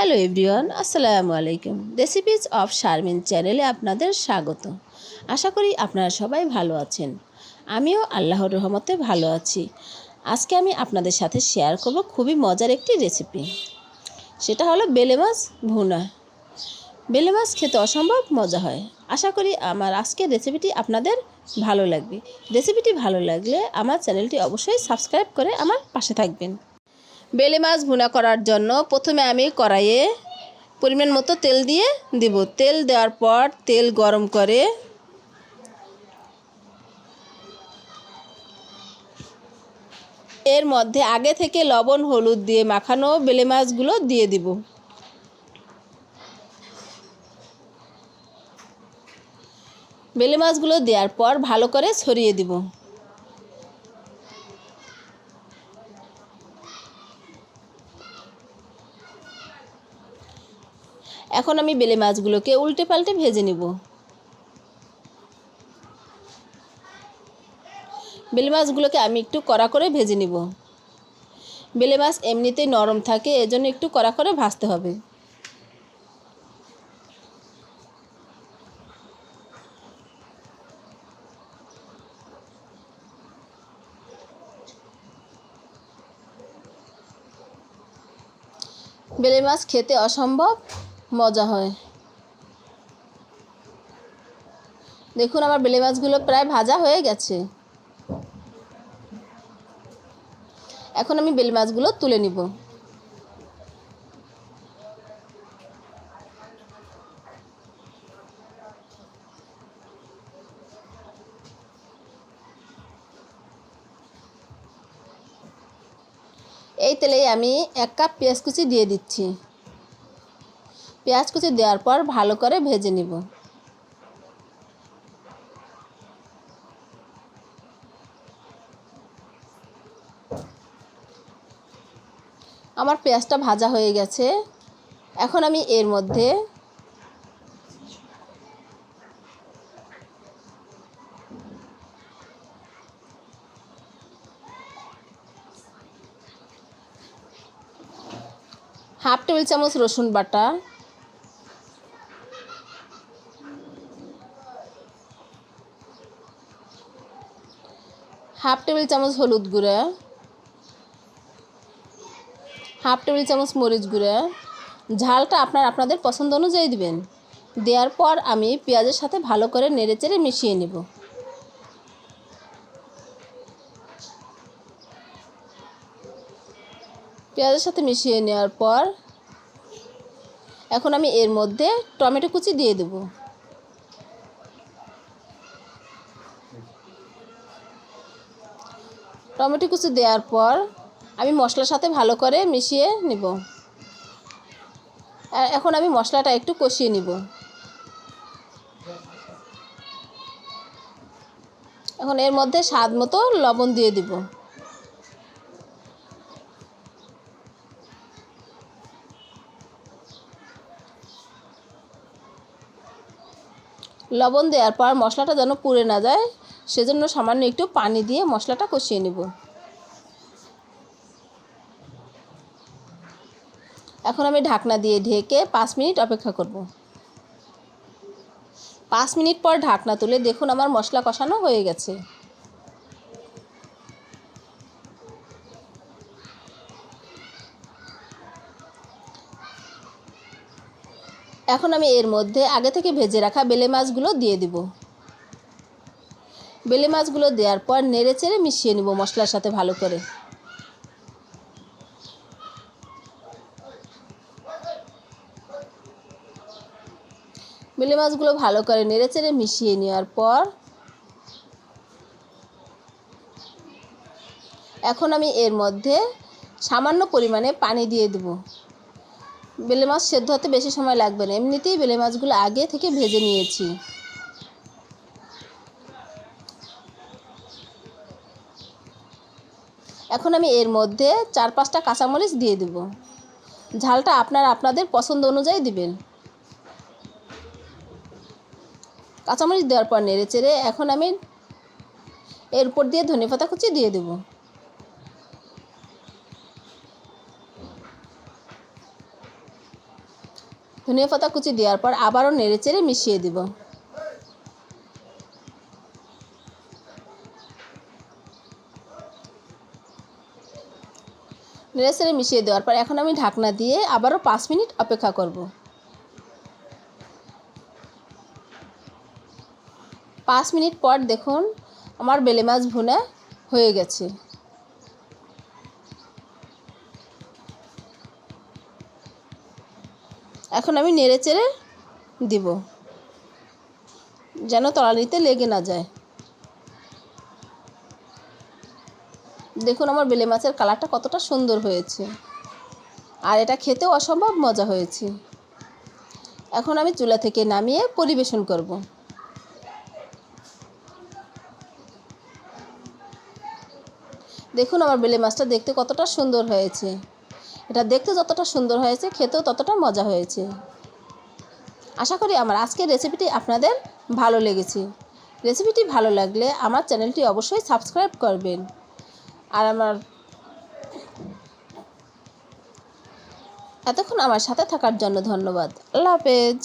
Hello everyone, আসসালামু আলাইকুম। Recipes of Sharmin চ্যানেলে আপনাদের স্বাগত। আশা করি আপনারা সবাই ভালো আছেন। আমিও আল্লাহর রহমতে ভালো আছি। আজকে আমি আপনাদের সাথে শেয়ার করব খুবই মজার একটি রেসিপি সেটা হলো বেলে মাছ ভুনা। বেলে মাছ খেতে অসম্ভব মজা হয়। আশা করি আমার আজকের রেসিপিটি আপনাদের ভালো লাগবে। রেসিপিটি ভালো লাগলে আমার চ্যানেলটি অবশ্যই সাবস্ক্রাইব করে আমার পাশে থাকবেন। বেলে মাছ ভুনা করার জন্য প্রথমে আমি কড়াইয়ে পরিমাণ মতো তেল দিয়ে দিব। তেল দেওয়ার পর তেল গরম করে এর মধ্যে আগে থেকে লবণ, হলুদ দিয়ে মাখানো বেলে মাছগুলো দিয়ে দিব। বেলে মাছগুলো দেওয়ার পর ভালো করে ছড়িয়ে দিব। এখন আমি বেলে মাছগুলোকে উল্টে পাল্টে ভেজে নেব। বেলে মাছগুলোকে আমি একটু কড়া করে ভেজে নিব। বেলে মাছ এমনিতেই নরম থাকে, এজন্য একটু কড়া করে ভাজতে হবে। বেলে মাছ খেতে অসম্ভব। মজা হয়। দেখুন আমার বেলে মাছগুলো প্রায় ভাজা হয়ে গেছে। এখন আমি বেলে মাছগুলো তুলে নিব। এই তেলেই আমি এক কাপ পেঁয়াজ কুচি দিয়ে দিচ্ছি। পেঁয়াজ কুচি দেওয়ার পর ভালো করে ভেজে নিব। আমার পেঁয়াজটা ভাজা হয়ে গেছে। এখন আমি এর মধ্যে হাফ টেবিল চামচ রসুন বাটা হাফ টেবিল চামচ হলুদ গুঁড়া, হাফ টেবিল চামচ মরিচ গুঁড়া। ঝালটা আপনার আপনাদের পছন্দ অনুযায়ী দিবেন। দেওয়ার পর আমি পেঁয়াজের সাথে ভালো করে নেড়েচেড়ে মিশিয়ে নেব। পেঁয়াজের সাথে মিশিয়ে নেওয়ার পর এখন আমি এর মধ্যে টমেটো কুচি দিয়ে দেব। টমেটো কুচি দেওয়ার পর আমি মশলার সাথে ভালো করে মিশিয়ে নিব। এখন আমি মশলাটা একটু কষিয়ে নিব। এখন এর মধ্যে স্বাদ মতো লবণ দিয়ে দিব। লবণ দেওয়ার পর মশলাটা যেন পুড়ে না যায় সেজন্য সামান্য একটু পানি দিয়ে মশলাটা কষিয়ে নেব। এখন আমি ঢাকনা দিয়ে ঢেকে পাঁচ মিনিট অপেক্ষা করব। পাঁচ মিনিট পর ঢাকনা তুলে দেখুন আমার মশলা কষানো হয়ে গেছে। এখন আমি এর মধ্যে আগে থেকে ভেজে রাখা বেলে মাছগুলো দিয়ে দিব। বেলে মাছগুলো দেওয়ার পর নেড়ে চেড়ে মিশিয়ে নিব মশলার সাথে ভালো করে। বেলে মাছগুলো ভালো করে নেড়ে চেড়ে মিশিয়ে নেওয়ার পর এখন আমি এর মধ্যে সামান্য পরিমাণে পানি দিয়ে দেবো। বেলে মাছ সেদ্ধ হতে বেশি সময় লাগবে না। এমনিতেই বেলে মাছগুলো আগে থেকে ভেজে নিয়েছি। এখন আমি এর মধ্যে চার পাঁচটা কাঁচামরিচ দিয়ে দেব। ঝালটা আপনার আপনাদের পছন্দ অনুযায়ী দিবেন। কাঁচামরিচ দেওয়ার পর নেড়ে চেড়ে এখন আমি এর উপর দিয়ে ধনে পাতা কুচি দিয়ে দেবো। ধনিয়া পাতা কুচি দেওয়ার পর আবারও নেড়ে চেড়ে মিশিয়ে দিব। নেড়ে চেড়ে মিশিয়ে দেওয়ার পর এখন আমি ঢাকনা দিয়ে আবারও পাঁচ মিনিট অপেক্ষা করব। পাঁচ মিনিট পর দেখুন আমার বেলে মাছ ভুনা হয়ে গেছে। এখন আমি নেড়ে চেড়ে দিব, যেন তলানিতে লেগে না যায়। দেখুন আমার বেলে মাছের কালারটা কতটা সুন্দর হয়েছে। আর এটা খেতেও অসম্ভব মজা হয়েছে। এখন আমি চুলা থেকে নামিয়ে পরিবেশন করব। দেখুন আমার বেলে মাছটা দেখতে কতটা সুন্দর হয়েছে। এটা দেখতে যতটা সুন্দর হয়েছে, খেতেও ততটা মজা হয়েছে। আশা করি আমার আজকের রেসিপিটি আপনাদের ভালো লেগেছে। রেসিপিটি ভালো লাগলে আমার চ্যানেলটি অবশ্যই সাবস্ক্রাইব করবেন। আর আমার এতক্ষণ আমার সাথে থাকার জন্য ধন্যবাদ। আল্লাহ হাফেজ।